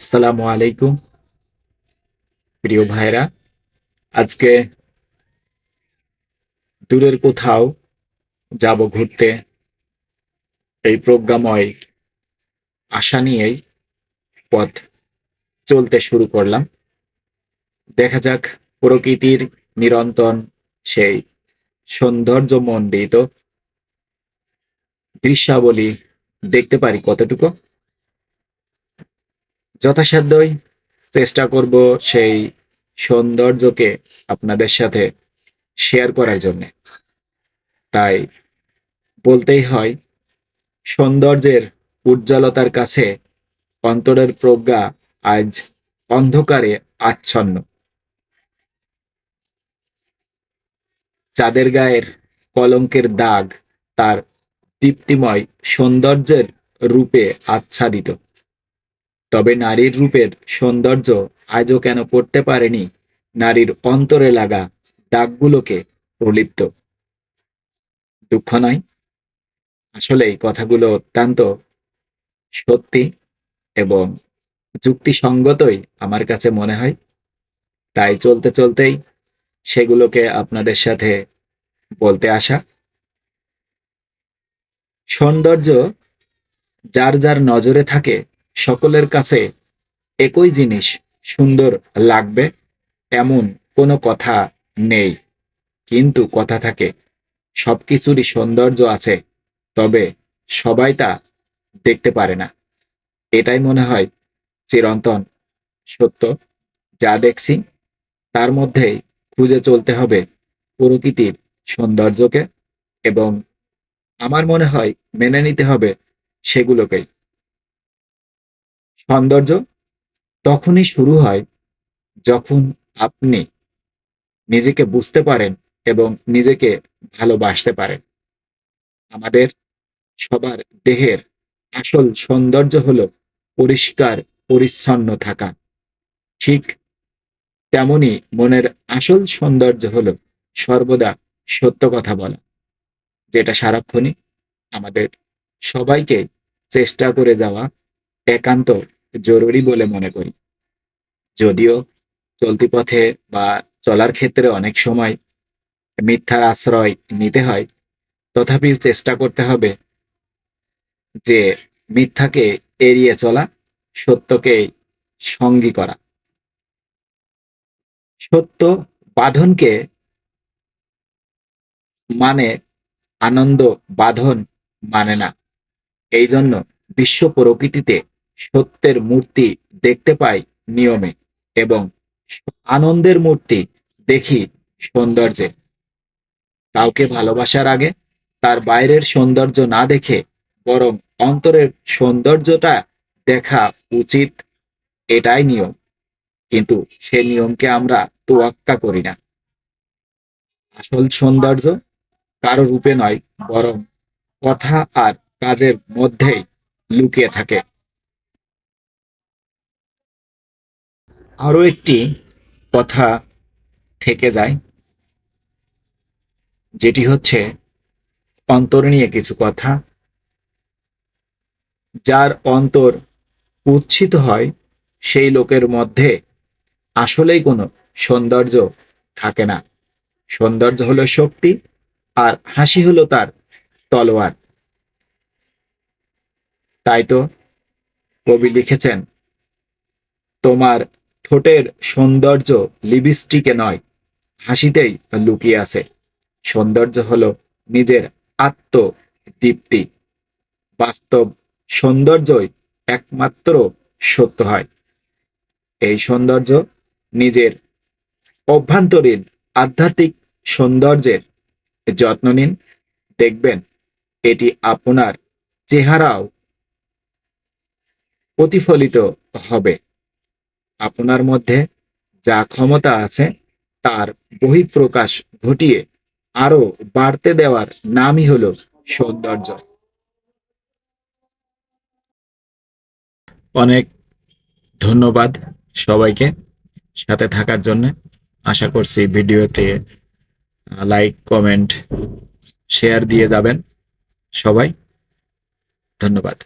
আসসালামু আলাইকুম, প্রিয় ভাইরা। আজকে দূরের কোথাও যাব ঘুরতে, এই প্রজ্ঞাময় আশা নিয়েই পথ চলতে শুরু করলাম। দেখা যাক প্রকৃতির নিরন্তন সেই সৌন্দর্য সৌন্দর্যমণ্ডিত দৃশ্যাবলী দেখতে পারি কতটুকু। যথাসাধ্যই চেষ্টা করব সেই সৌন্দর্যকে আপনাদের সাথে শেয়ার করার জন্য। তাই বলতেই হয়, সৌন্দর্যের উজ্জ্বলতার কাছে অন্তরের প্রজ্ঞা আজ অন্ধকারে আচ্ছন্ন। চাঁদের গায়ের কলঙ্কের দাগ তার দীপ্তিময় সৌন্দর্যের রূপে আচ্ছাদিত। তবে নারীর রূপের সৌন্দর্য আজও কেন করতে পারেনি নারীর অন্তরে লাগা দাগগুলোকে প্রলিপ্ত। দুঃখ নয়? আসলে এই কথাগুলো অত্যন্ত সত্যি এবং যুক্তিসঙ্গতই আমার কাছে মনে হয়। তাই চলতে চলতেই সেগুলোকে আপনাদের সাথে বলতে আসা। সৌন্দর্য যার যার নজরে থাকে সকলের কাছে একই জিনিস সুন্দর লাগবে, এমন কোনো কথা নেই। কিন্তু কথা থাকে সব কিছুরই সৌন্দর্য আছে, তবে সবাই তা দেখতে পারে না। এটাই মনে হয় চিরন্তন সত্য। যা দেখছি, তার মধ্যেই খুঁজে চলতে হবে প্রকৃতির সৌন্দর্যকে, এবং আমার মনে হয় মেনে নিতে হবে সেগুলোকেই। সৌন্দর্য তখনই শুরু হয় যখন আপনি নিজেকে বুঝতে পারেন এবং নিজেকে ভালোবাসতে পারেন। আমাদের সবার দেহের আসল সৌন্দর্য হলো পরিষ্কার, পরিচ্ছন্ন থাকা। ঠিক তেমনি মনের আসল সৌন্দর্য হলো সর্বদা সত্য কথা বলা, যেটা সারাক্ষণই আমাদের সবাইকে চেষ্টা করে যাওয়া একান্ত জরুরি বলে মনে করি। যদিও চলতি পথে বা চলার ক্ষেত্রে অনেক সময় মিথ্যার আশ্রয় নিতে হয়, তথাপিও চেষ্টা করতে হবে যে মিথ্যাকে এড়িয়ে চলা, সত্যকে সঙ্গী করা। সত্য বাঁধনকে মানে আনন্দ বাঁধন মানে না। এই জন্য বিশ্ব প্রকৃতিতে সত্যের মূর্তি দেখতে পাই নিয়মে এবং আনন্দের মূর্তি দেখি সৌন্দর্যে। কাউকে ভালোবাসার আগে তার বাইরের সৌন্দর্য না দেখে বরং অন্তরের সৌন্দর্যটা দেখা উচিত, এটাই নিয়ম। কিন্তু সে নিয়মকে আমরা তোয়াক্কা করি না। আসল সৌন্দর্য কারও রূপে নয়, বরং কথা আর কাজের মধ্যেই লুকিয়ে থাকে। আরও একটি কথা থেকে যায়, যেটি হচ্ছে অন্তর নিয়ে কিছু কথা। যার অন্তর উচ্ছিত হয়, সেই লোকের মধ্যে আসলেই কোনো সৌন্দর্য থাকে না। সৌন্দর্য হলো শক্তি, আর হাসি হলো তার তলোয়ার। তাই তো কবি লিখেছেন, তোমার ঠোঁটের সৌন্দর্য লিপস্টিকে নয়, হাসিতেই লুকিয়ে আছে। সৌন্দর্য হলো নিজের আত্ম আত্মদীপ্তি। বাস্তব সৌন্দর্যই একমাত্র সত্য হয়। এই সৌন্দর্য নিজের অভ্যন্তরীণ আধ্যাত্মিক সৌন্দর্যের যত্ন নিন। দেখবেন এটি আপনার চেহারাও প্রতিফলিত হবে। আপনার মধ্যে যা ক্ষমতা আছে, তার বহিঃপ্রকাশ ঘটিয়ে আরও বাড়তে দেওয়ার নামই হলো সৌন্দর্য। অনেক ধন্যবাদ সবাইকে সাথে থাকার জন্য। আশা করছি ভিডিওতে লাইক কমেন্ট শেয়ার দিয়ে যাবেন সবাই। ধন্যবাদ।